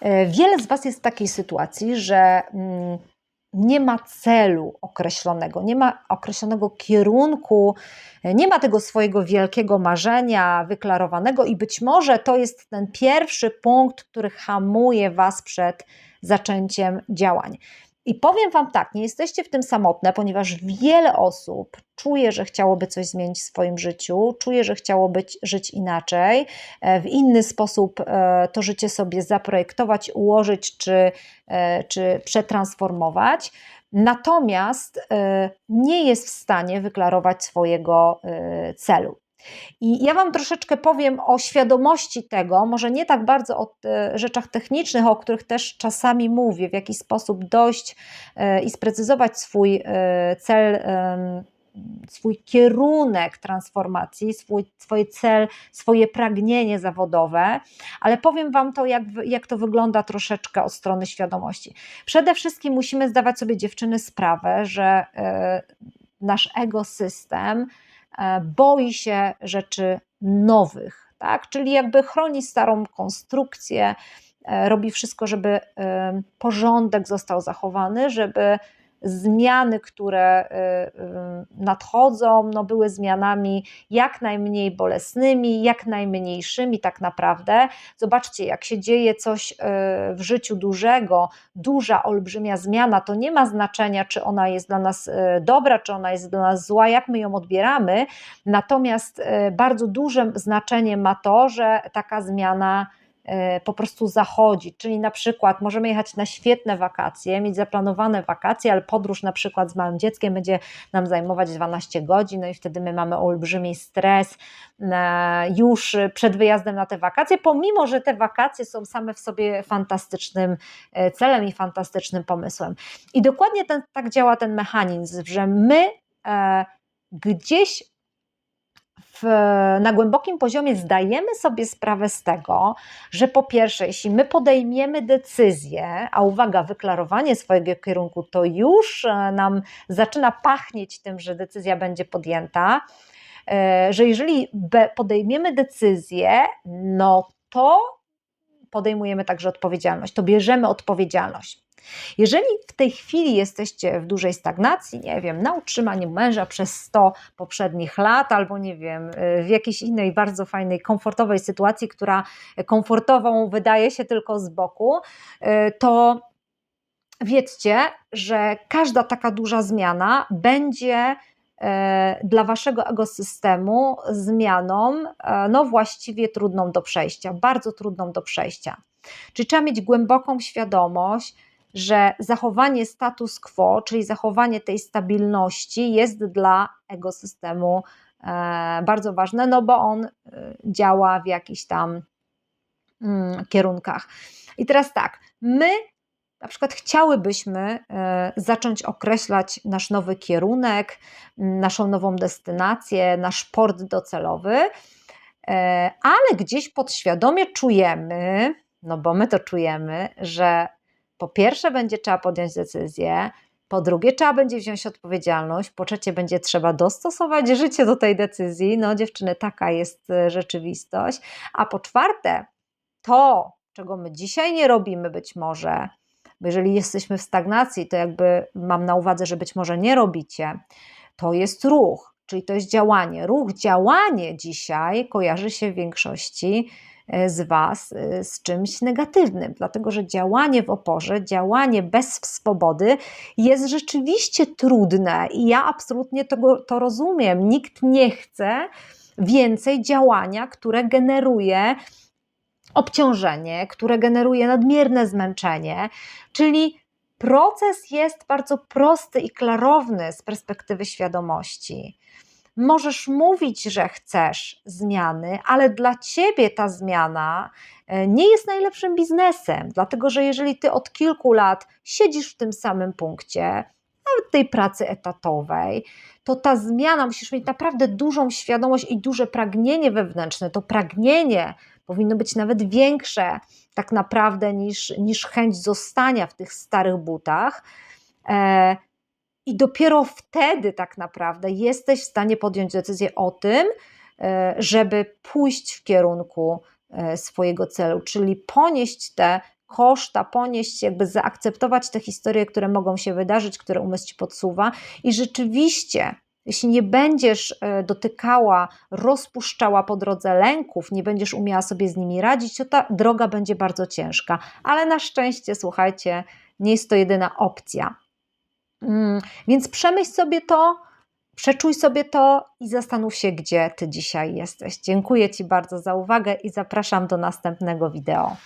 E, wiele z Was jest w takiej sytuacji, że mm, nie ma celu określonego, nie ma określonego kierunku, e, nie ma tego swojego wielkiego marzenia wyklarowanego, i być może to jest ten pierwszy punkt, który hamuje Was przed zaczęciem działań. I powiem Wam tak, nie jesteście w tym samotne, ponieważ wiele osób czuje, że chciałoby coś zmienić w swoim życiu, czuje, że chciałoby żyć inaczej, e, w inny sposób e, to życie sobie zaprojektować, ułożyć czy, e, czy przetransformować. Natomiast nie jest w stanie wyklarować swojego celu. I ja Wam troszeczkę powiem o świadomości tego, może nie tak bardzo o e, rzeczach technicznych, o których też czasami mówię, w jaki sposób dojść e, i sprecyzować swój e, cel swój kierunek transformacji, swój, swój cel, swoje pragnienie zawodowe, ale powiem Wam to, jak, jak to wygląda troszeczkę od strony świadomości. Przede wszystkim musimy zdawać sobie dziewczyny sprawę, że nasz ekosystem E, boi się rzeczy nowych, tak? czyli jakby chroni starą konstrukcję, e, robi wszystko, żeby e, porządek został zachowany, żeby zmiany, które y, y, nadchodzą, no były zmianami jak najmniej bolesnymi, jak najmniejszymi tak naprawdę. Zobaczcie, jak się dzieje coś y, w życiu dużego, duża, olbrzymia zmiana, to nie ma znaczenia, czy ona jest dla nas dobra, czy ona jest dla nas zła, jak my ją odbieramy. Natomiast bardzo duże znaczenie ma to, że taka zmiana po prostu zachodzi. Czyli na przykład możemy jechać na świetne wakacje, mieć zaplanowane wakacje, ale podróż na przykład z małym dzieckiem będzie nam zajmować 12 godzin, no i wtedy my mamy olbrzymi stres e, już przed wyjazdem na te wakacje, pomimo że te wakacje są same w sobie fantastycznym e, celem i fantastycznym pomysłem. I dokładnie ten, tak działa ten mechanizm, że my gdzieś w, na głębokim poziomie zdajemy sobie sprawę z tego, że po pierwsze, jeśli my podejmiemy decyzję, a uwaga, wyklarowanie swojego kierunku, to już e, nam zaczyna pachnieć tym, że decyzja będzie podjęta, e, że jeżeli podejmiemy decyzję, no to podejmujemy także odpowiedzialność, to bierzemy odpowiedzialność. Jeżeli w tej chwili jesteście w dużej stagnacji, nie wiem, na utrzymaniu męża przez 100 poprzednich lat, albo nie wiem, w jakiejś innej bardzo fajnej, komfortowej sytuacji, która komfortową wydaje się tylko z boku, to wiedzcie, że każda taka duża zmiana będzie e, dla waszego ekosystemu zmianą, no właściwie trudną do przejścia, bardzo trudną do przejścia. Czyli trzeba mieć głęboką świadomość, że zachowanie status quo, czyli zachowanie tej stabilności, jest dla ekosystemu e, bardzo ważne, no bo on e, działa w jakichś tam mm, kierunkach. I teraz tak, my na przykład chciałybyśmy e, zacząć określać nasz nowy kierunek, naszą nową destynację, nasz port docelowy, ale gdzieś podświadomie czujemy, no bo my to czujemy, że po pierwsze będzie trzeba podjąć decyzję, po drugie trzeba będzie wziąć odpowiedzialność, po trzecie będzie trzeba dostosować życie do tej decyzji. No dziewczyny, taka jest e, rzeczywistość. A po czwarte, to, czego my dzisiaj nie robimy być może, bo jeżeli jesteśmy w stagnacji, to jakby mam na uwadze, że być może nie robicie, to jest ruch, czyli to jest działanie. Ruch, działanie dzisiaj kojarzy się w większości z Was e, z czymś negatywnym, dlatego że działanie w oporze, działanie bez swobody jest rzeczywiście trudne i ja absolutnie to, to rozumiem. Nikt nie chce więcej działania, które generuje obciążenie, które generuje nadmierne zmęczenie, czyli proces jest bardzo prosty i klarowny z perspektywy świadomości. Możesz mówić, że chcesz zmiany, ale dla ciebie ta zmiana e, nie jest najlepszym biznesem, dlatego że jeżeli ty od kilku lat siedzisz w tym samym punkcie, nawet tej pracy etatowej, to ta zmiana musisz mieć naprawdę dużą świadomość i duże pragnienie wewnętrzne. To pragnienie powinno być nawet większe, tak naprawdę, niż, niż chęć zostania w tych starych butach. E, i dopiero wtedy tak naprawdę jesteś w stanie podjąć decyzję o tym, e, żeby pójść w kierunku e, swojego celu, czyli ponieść te koszta ponieść, jakby zaakceptować te historie, które mogą się wydarzyć, które umysł ci podsuwa i rzeczywiście jeśli nie będziesz e, dotykała, rozpuszczała po drodze lęków, nie będziesz umiała sobie z nimi radzić, to ta droga będzie bardzo ciężka. Ale na szczęście, słuchajcie, nie jest to jedyna opcja. Mm, Więc przemyśl sobie to, przeczuj sobie to i zastanów się, gdzie ty dzisiaj jesteś. Dziękuję Ci bardzo za uwagę i zapraszam do następnego wideo.